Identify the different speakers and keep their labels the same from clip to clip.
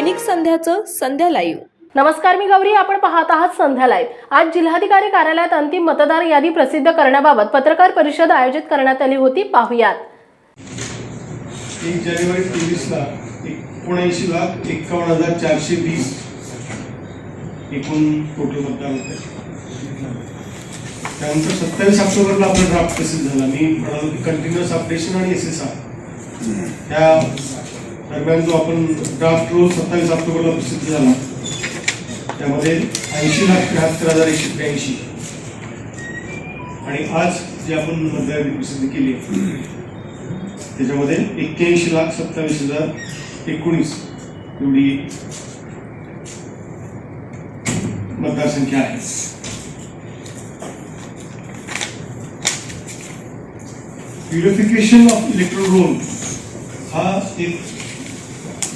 Speaker 1: दैनिक संध्याचं संध्या live.
Speaker 2: नमस्कार मी गौरी आपण पाहत आहात संध्या लाईव्ह. आज जिल्हाधिकारी कार्यालयात अंतिम मतदार यादी प्रसिद्ध करण्याबाबत पत्रकार परिषद आयोजित करण्यात आली होती. पाहुयात.
Speaker 3: एक जानेवारी तेवीसला एकोणऐंशी लाख एक्कावन्न हजार चारशे वीस एकूण टोटल मतदार होते. त्यानंतर सत्तावीस ऑक्टोबरला आपला ड्राफ्ट प्रसिद्ध झाला. मी म्हणालो की कंटिन्युअस अपडेशन आणि एस एस आर त्या दरम्यान जो आपण ड्राफ्ट रोल सत्तावीस ऑक्टोबरला प्रसिद्ध झाला त्यामध्ये ऐंशी लाख त्र्याहत्तर हजार एकशे त्र्याऐंशी. आणि आज जे आपण मतदार प्रसिद्ध केली त्याच्यामध्ये एक्क्याऐंशी लाख सत्तावीस हजार एकोणीस एवढी मतदारसंख्या आहे. प्युरिफिकेशन ऑफ इलेक्ट्रॉन रोल हा एक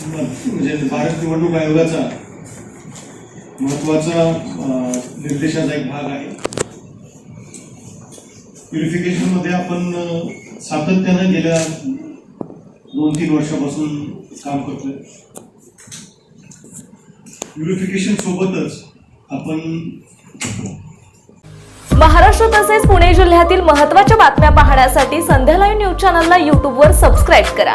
Speaker 3: म्हणजे भारत निवडणूक आयोगाचा महत्त्वाचा निर्देशाचा एक भाग आहे. प्युरिफिकेशनमध्ये आपण सातत्यानं गेल्या दोन तीन वर्षापासून काम करतोय. प्युरिफिकेशन सोबतच आपण
Speaker 1: महाराष्ट्र तसेच पुणे जिल्ह्यातील महत्त्वाच्या बातम्या पाहण्यासाठी संध्या लाईव्ह न्यूज चॅनलला यूट्यूबवर सबस्क्राईब करा.